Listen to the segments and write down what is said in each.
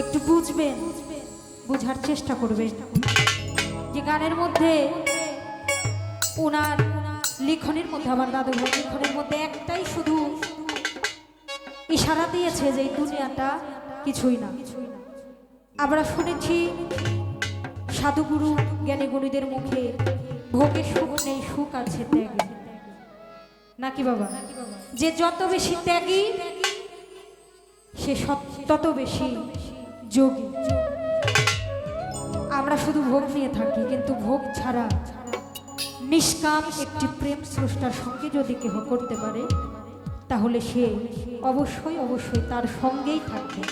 একটু বুঝবেন বুঝার চেষ্টা করবেন যে গানের মধ্যে ওনার লিখনের মধ্যে, আমার দাদু লিখনের মধ্যে একটাই শুধু ইশারা দিয়েছে যে এই দুনিয়াটা কিছুই না। আমরা শুনেছি, সাধুগুরু জ্ঞানী গুণীদের মুখে ভোগের সুখ নেই, সুখ আছে ত্যাগে। নাকি বাবা? যে যত বেশি ত্যাগী, সে তত বেশি যোগী। আমরা শুধু ভোগ নিয়ে থাকি, কিন্তু ভোগ ছাড়া নিষ্কাম একটি প্রেম স্রষ্টার সঙ্গে যদি কেহ করতে পারে, তাহলে সে অবশ্যই অবশ্যই তার সঙ্গেই থাকবে।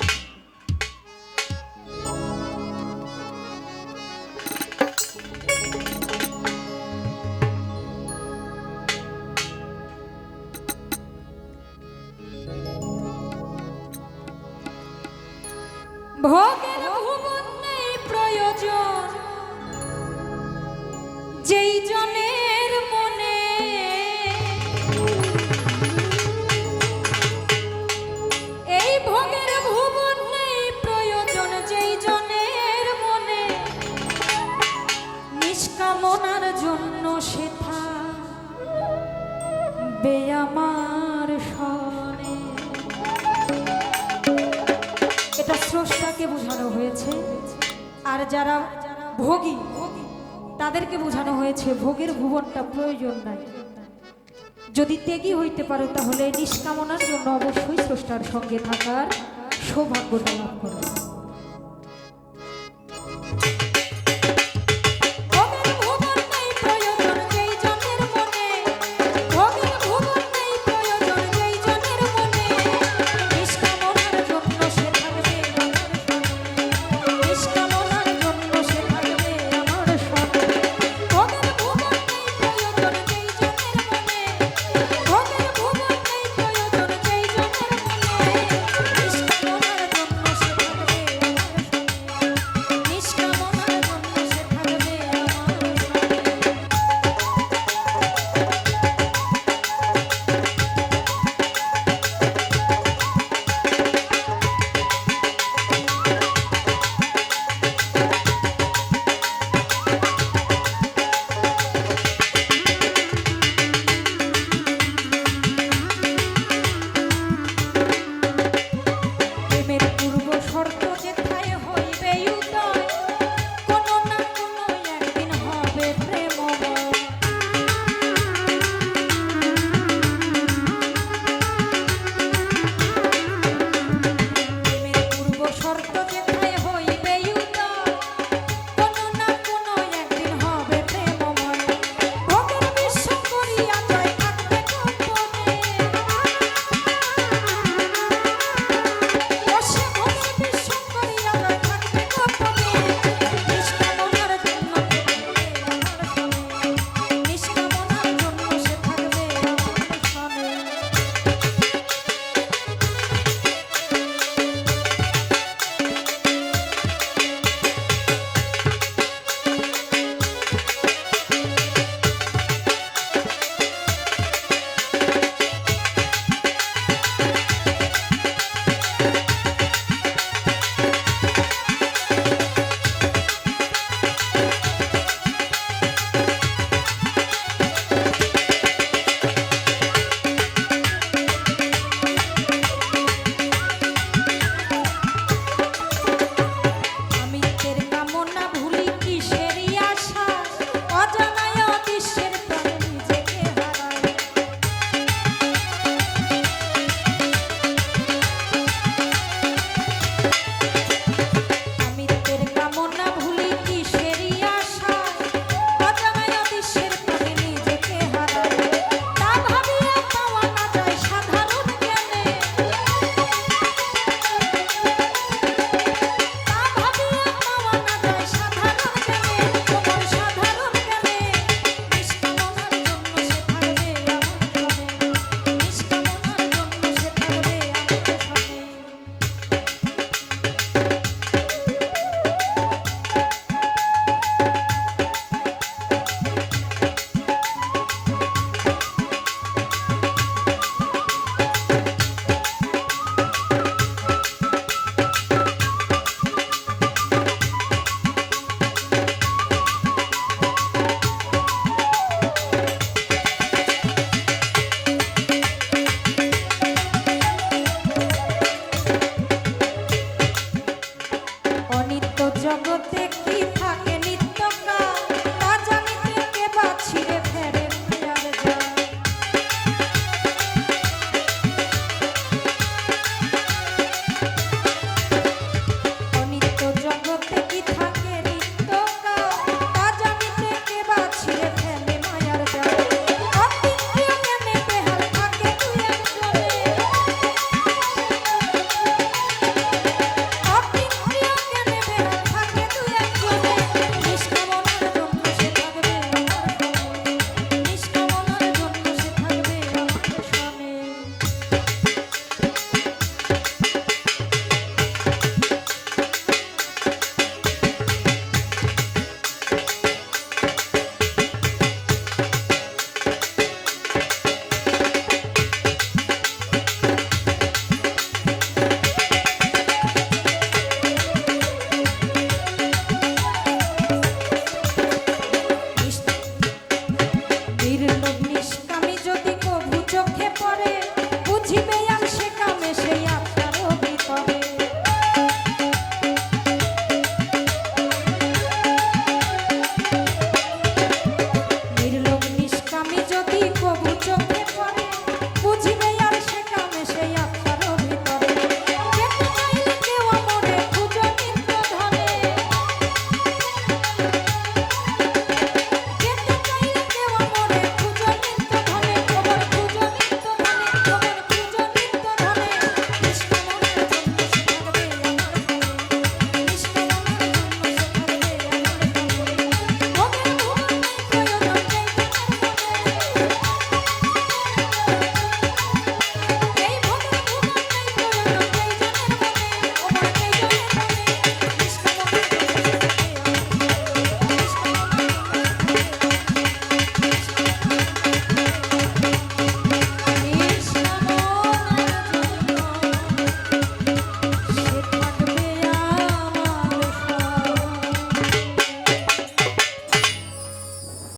ভোগের ভুবন নেই প্রয়োজন। যেই জনের মনে এই ভোগের ভুবন নেই প্রয়োজন, যেই জনের মনে নিষ্কামনার জন্য সেথা বে স্রষ্টাকে বোঝানো হয়েছে। আর যারা ভোগী, তাদেরকে বোঝানো হয়েছে, ভোগের ভুবনটা প্রয়োজন নাই। যদি ত্যাগী হইতে পারো, তাহলে নিষ্কামনার জন্য অবশ্যই স্রষ্টার সঙ্গে থাকার সৌভাগ্যটা লাভ করো। করে বুঝিবে